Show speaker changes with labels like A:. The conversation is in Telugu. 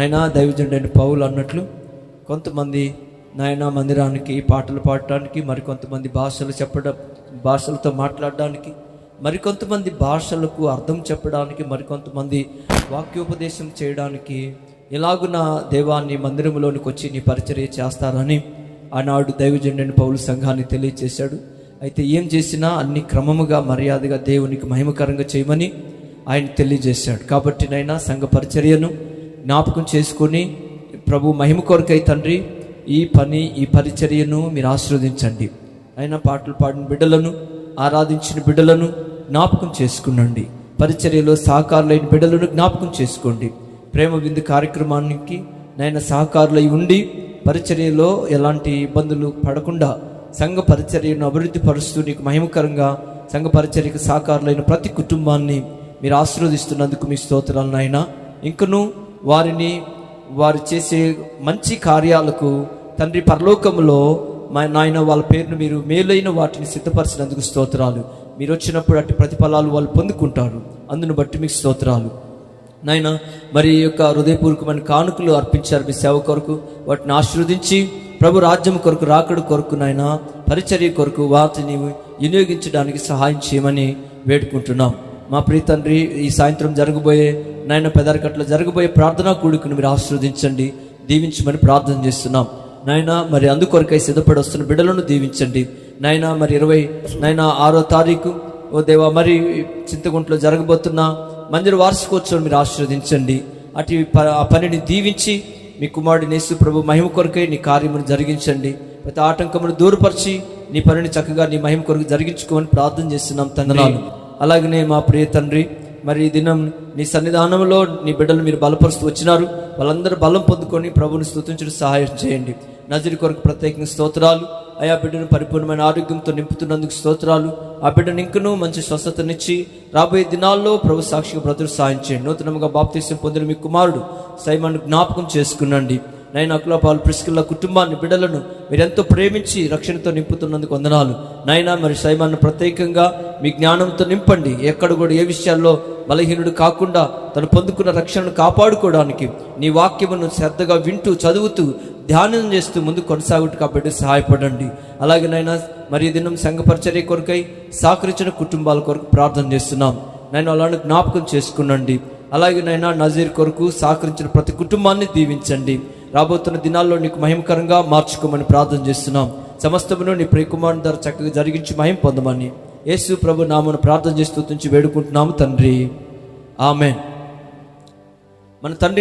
A: నైనా దైవజనుడైన పౌలు అన్నట్లు కొంతమంది నాయన మందిరానికి పాటలు పాడటానికి మరికొంతమంది భాషలు చెప్పడం భాషలతో మాట్లాడడానికి మరికొంతమంది భాషలకు అర్థం చెప్పడానికి మరికొంతమంది వాక్యోపదేశం చేయడానికి ఇలాగున దేవాన్ని మందిరంలోనికి వచ్చి నీ పరిచర్య చేస్తారని ఆనాడు దైవజనుడైన పౌలు సంఘాన్ని తెలియజేశాడు అయితే ఏం చేసినా అన్ని క్రమముగా మర్యాదగా దేవునికి మహిమకరంగా చేయమని ఆయన తెలియజేశాడు. కాబట్టి నైనా సంఘ పరిచర్యను జ్ఞాపకం చేసుకొని ప్రభు మహిమ కొరకై తండ్రి ఈ పని ఈ పరిచర్యను మీరు ఆశీర్వదించండి. అయినా పాటలు పాడిన బిడ్డలను ఆరాధించిన బిడ్డలను జ్ఞాపకం చేసుకునండి. పరిచర్యలో సహకారులైన బిడ్డలను జ్ఞాపకం చేసుకోండి. ప్రేమ విందు కార్యక్రమానికి నైనా సహకారులై ఉండి పరిచర్యలో ఎలాంటి ఇబ్బందులు పడకుండా సంఘ పరిచర్యను అభివృద్ధి పరుస్తూ నీకు మహిమకరంగా సంఘ పరిచర్యకు సహకారులైన ప్రతి కుటుంబాన్ని మీరు ఆశీర్వదిస్తున్నందుకు మీ స్తోత్రాలను నాయన. ఇంకను వారిని వారు చేసే మంచి కార్యాలకు తండ్రి పరలోకములో మా నాయన వాళ్ళ పేరును మీరు మేలైన వాటిని సిద్ధపరిచినందుకు స్తోత్రాలు. మీరు వచ్చినప్పుడు అట్టి ప్రతిఫలాలు వాళ్ళు పొందుకుంటారు. అందును బట్టి మీకు స్తోత్రాలు. నాయన మరి ఈ యొక్క హృదయపూర్వకమైన కానుకలు అర్పించారు మీ సేవ కొరకు. వాటిని ఆశీర్వదించి ప్రభు రాజ్యం కొరకు రాకడు కొరకు నాయన పరిచర్య కొరకు వాటిని వినియోగించడానికి సహాయం చేయమని వేడుకుంటున్నాం. మా ప్రియ తండ్రి ఈ సాయంత్రం జరగబోయే నాయన పెదరకట్లో జరగబోయే ప్రార్థనా కూడికను మీరు ఆశీర్వదించండి దీవించమని ప్రార్థన చేస్తున్నాం. నాయన మరి అందుకొరకై సిద్ధపడి వస్తున్న బిడ్డలను దీవించండి. నాయన మరి ఇరవై నాయన ఆరో తారీఖు ఓ దేవా మరి చింతగుంట్లో జరగబోతున్న మందిర వార్షికోత్సవం మీరు ఆశీర్వదించండి. అటు ప- ఆ పనిని దీవించి మీ కుమారుడు నేసు ప్రభు మహిమ కొరకై నీ కార్యమును జరిగించండి. ప్రతి ఆటంకమును దూరపరిచి నీ పనిని చక్కగా నీ మహిమ కొరకు జరిగించుకోమని ప్రార్థన చేస్తున్నాం తండ్రి అలాగనే మా ప్రియ తండ్రి మరి ఈ దినం నీ సన్నిధానంలో నీ బిడ్డలు మీరు బలపరుస్తూ వచ్చినారు. వాళ్ళందరూ బలం పొందుకొని ప్రభుని స్థుతించడం సహాయం చేయండి. నజరి కొరకు ప్రత్యేకంగా స్తోత్రాలు. అయా బిడ్డను పరిపూర్ణమైన ఆరోగ్యంతో నింపుతున్నందుకు స్తోత్రాలు. ఆ బిడ్డను ఇంకనూ మంచి స్వస్థతనిచ్చి రాబోయే దినాల్లో ప్రభు సాక్షిగా బ్రతులు సాయం చేయండి. నూతనంగా బాప్తీసం పొందిన మీ కుమారుడు సైమాను జ్ఞాపకం చేసుకునండి. నైనా అకులపాలు ప్రిస్కిల్ల కుటుంబాన్ని బిడ్డలను మీరెంతో ప్రేమించి రక్షణతో నింపుతున్నందుకు వందనాలు. నైనా మరి సైమాన్ని ప్రత్యేకంగా మీ జ్ఞానంతో నింపండి. ఎక్కడ కూడా ఏ విషయాల్లో బలహీనుడు కాకుండా తను పొందుకున్న రక్షణను కాపాడుకోవడానికి నీ వాక్యమును శ్రద్ధగా వింటూ చదువుతూ ధ్యానం చేస్తూ ముందు కొనసాగుట కాబట్టి సహాయపడండి. అలాగే నైనా మరి దినం సంఘపరిచర్య కొరకై సహకరించిన కుటుంబాల కొరకు ప్రార్థన చేస్తున్నాం. నేను అలాంటి జ్ఞాపకం చేసుకునండి. అలాగే నైనా నజీర్ కొరకు సహకరించిన ప్రతి కుటుంబాన్ని దీవించండి. రాబోతున్న దినాల్లో నీకు మహిమకరంగా మార్చుకోమని ప్రార్థన చేస్తున్నాం. సమస్తమును నీ ప్రియకుమారుని ధర చక్కగా జరిగించి మహిమ పొందమని యేసు ప్రభు నామను ప్రార్థన చేస్తూ తుంచి వేడుకుంటున్నాము తండ్రి. ఆమె మన తండ్రి